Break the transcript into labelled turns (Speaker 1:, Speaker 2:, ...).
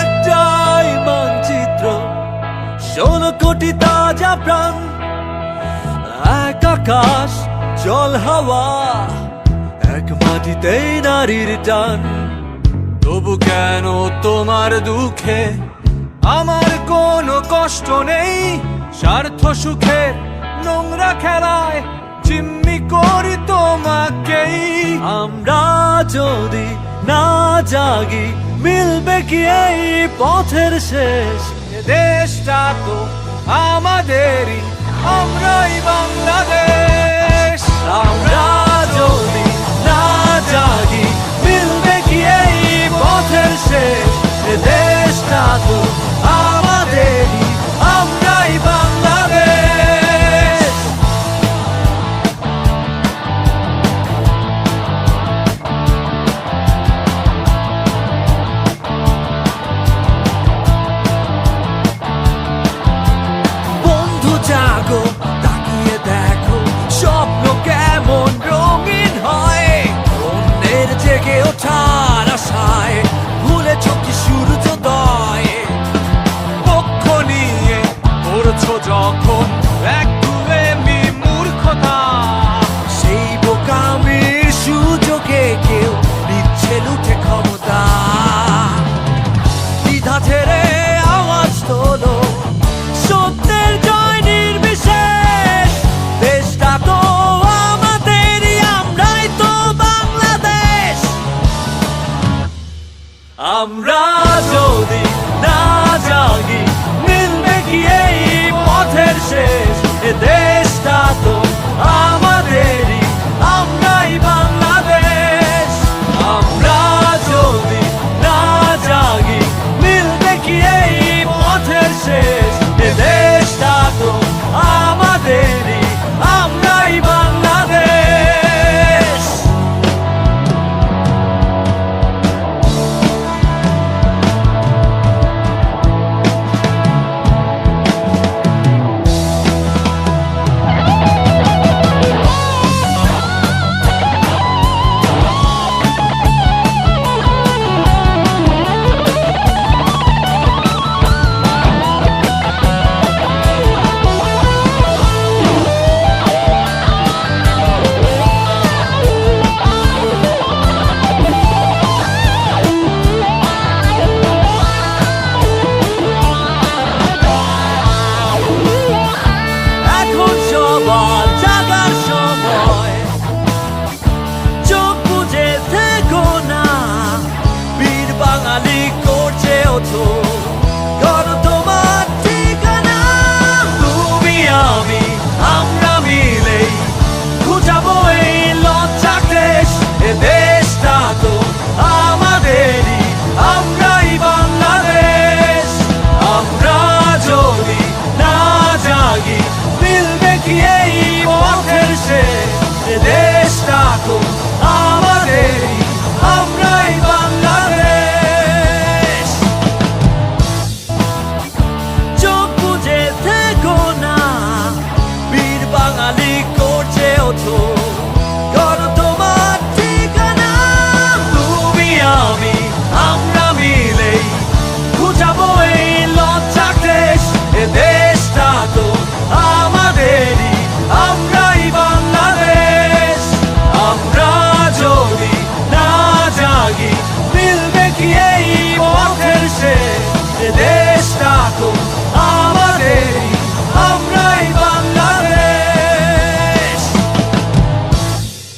Speaker 1: একটাই মানচিত্র, ষোলো কোটি তাজা প্রাণ। এক আকাশ, জল, হাওয়া, এক মাটিতেই নারীর টান। তবু কেন তোমার দুঃখে আমার কোনো কষ্ট নেই? স্বার্থ সুখের নোংরা খেলায় জিম্মি করি তোমাকেই। আমরা যদি না জাগি মিলবে কি এই পথের শেষ? দেশটা তো আমাদেরই আমরাই বাংলাদেশ। করছ যখন? এক মি মূর্খতা। সেই বোকামির সুযোগে কেউ নিচ্ছে লুঠে ক্ষমতা। দ্বিধা ছেড়ে আওয়াজ তোলো। সত্যের জয় নির্বিশেষ। দেশটা তো আমাদেরই, আমরাই তো বাংলাদেশ। আমরা বাঙালি করছে ওঠো গণ obstáculo. Ah,